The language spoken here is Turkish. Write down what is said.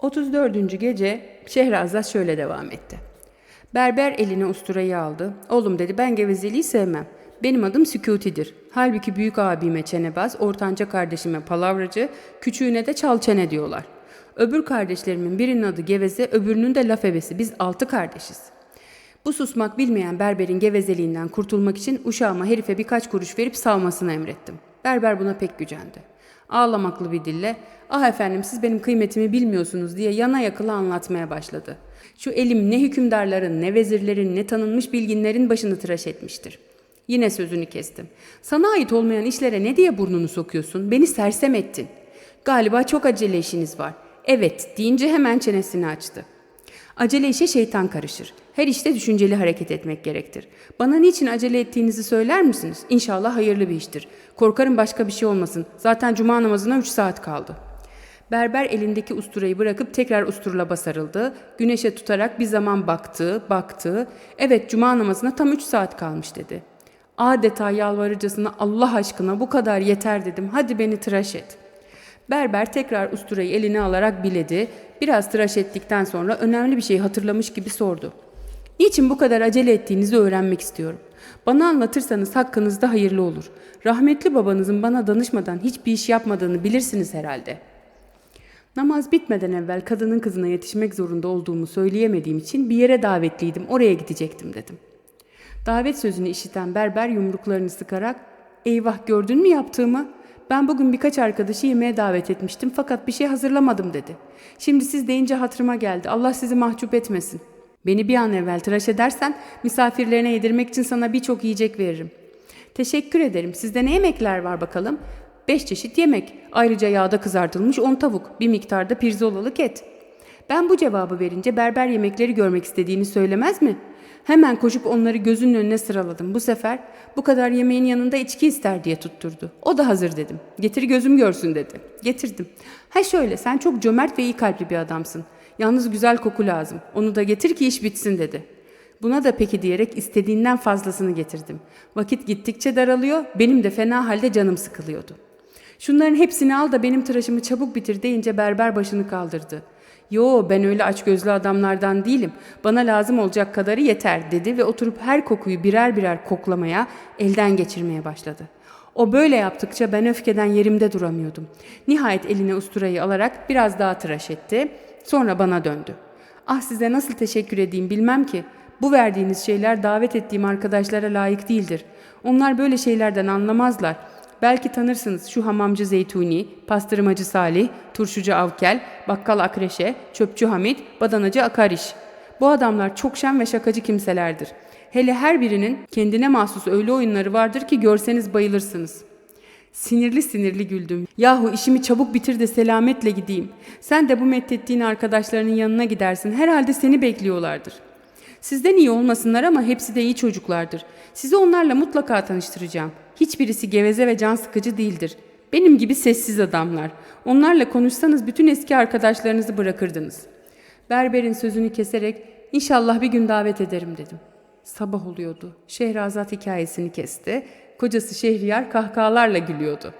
34. gece Şehrazat şöyle devam etti. Berber eline usturayı aldı. Oğlum dedi ben gevezeliği sevmem. Benim adım Sükuti'dir. Halbuki büyük abime çenebaz, ortanca kardeşime palavracı, küçüğüne de çal çene diyorlar. Öbür kardeşlerimin birinin adı geveze, öbürünün de laf ebesi. Biz altı kardeşiz. Bu susmak bilmeyen berberin gevezeliğinden kurtulmak için uşağıma herife birkaç kuruş verip salmasını emrettim. Berber buna pek gücendi. Ağlamaklı bir dille, ah efendim siz benim kıymetimi bilmiyorsunuz diye yana yakıla anlatmaya başladı. Şu elim ne hükümdarların, ne vezirlerin, ne tanınmış bilginlerin başını tıraş etmiştir. Yine sözünü kestim. Sana ait olmayan işlere ne diye burnunu sokuyorsun? Beni sersem ettin. Galiba çok acele işiniz var. Evet deyince hemen çenesini açtı. Acele işe şeytan karışır. Her işte düşünceli hareket etmek gerektir. Bana niçin acele ettiğinizi söyler misiniz? İnşallah hayırlı bir iştir. Korkarım başka bir şey olmasın. Zaten cuma namazına üç saat kaldı. Berber elindeki usturayı bırakıp tekrar usturlaba sarıldı. Güneşe tutarak bir zaman baktı, baktı. Evet cuma namazına tam üç saat kalmış dedi. Adeta yalvarıcasına Allah aşkına bu kadar yeter dedim. Hadi beni tıraş et.'' Berber tekrar usturayı eline alarak biledi. Biraz tıraş ettikten sonra önemli bir şey hatırlamış gibi sordu. Niçin bu kadar acele ettiğinizi öğrenmek istiyorum. Bana anlatırsanız hakkınızda hayırlı olur. Rahmetli babanızın bana danışmadan hiçbir iş yapmadığını bilirsiniz herhalde. Namaz bitmeden evvel kadının kızına yetişmek zorunda olduğumu söyleyemediğim için bir yere davetliydim, oraya gidecektim dedim. Davet sözünü işiten berber yumruklarını sıkarak ''Eyvah gördün mü yaptığımı? Ben bugün birkaç arkadaşı yemeğe davet etmiştim fakat bir şey hazırlamadım dedi. Şimdi siz deyince hatırıma geldi. Allah sizi mahcup etmesin. Beni bir an evvel tıraş edersen misafirlerine yedirmek için sana birçok yiyecek veririm. Teşekkür ederim. Sizde ne yemekler var bakalım? Beş çeşit yemek. Ayrıca yağda kızartılmış on tavuk. Bir miktarda pirzolalık et. Ben bu cevabı verince berber yemekleri görmek istediğini söylemez mi? Hemen koşup onları gözünün önüne sıraladım. Bu sefer bu kadar yemeğin yanında içki ister diye tutturdu. O da hazır dedim. Getir gözüm görsün dedi. Getirdim. Ha şöyle sen çok cömert ve iyi kalpli bir adamsın. Yalnız güzel koku lazım. Onu da getir ki iş bitsin dedi. Buna da peki diyerek istediğinden fazlasını getirdim. Vakit gittikçe daralıyor, benim de fena halde canım sıkılıyordu. Şunların hepsini al da benim tıraşımı çabuk bitir deyince berber başını kaldırdı. Yo ben öyle açgözlü adamlardan değilim. Bana lazım olacak kadarı yeter dedi ve oturup her kokuyu birer birer koklamaya, elden geçirmeye başladı. O böyle yaptıkça ben öfkeden yerimde duramıyordum. Nihayet eline usturayı alarak biraz daha tıraş etti. Sonra bana döndü. Ah size nasıl teşekkür edeyim bilmem ki. Bu verdiğiniz şeyler davet ettiğim arkadaşlara layık değildir. Onlar böyle şeylerden anlamazlar. Belki tanırsınız şu hamamcı Zeytuni, pastırmacı Salih, turşucu Avkel, bakkal Akreşe, çöpçü Hamit, badanacı Akariş. Bu adamlar çok şen ve şakacı kimselerdir. Hele her birinin kendine mahsus öyle oyunları vardır ki görseniz bayılırsınız. Sinirli sinirli güldüm. Yahu işimi çabuk bitir de selametle gideyim. Sen de bu methettiğin arkadaşlarının yanına gidersin. Herhalde seni bekliyorlardır. Sizden iyi olmasınlar ama hepsi de iyi çocuklardır. Sizi onlarla mutlaka tanıştıracağım. Hiçbirisi geveze ve can sıkıcı değildir. Benim gibi sessiz adamlar. Onlarla konuşsanız bütün eski arkadaşlarınızı bırakırdınız. Berberin sözünü keserek inşallah bir gün davet ederim dedim. Sabah oluyordu. Şehrazat hikayesini kesti. Kocası Şehriyar kahkahalarla gülüyordu.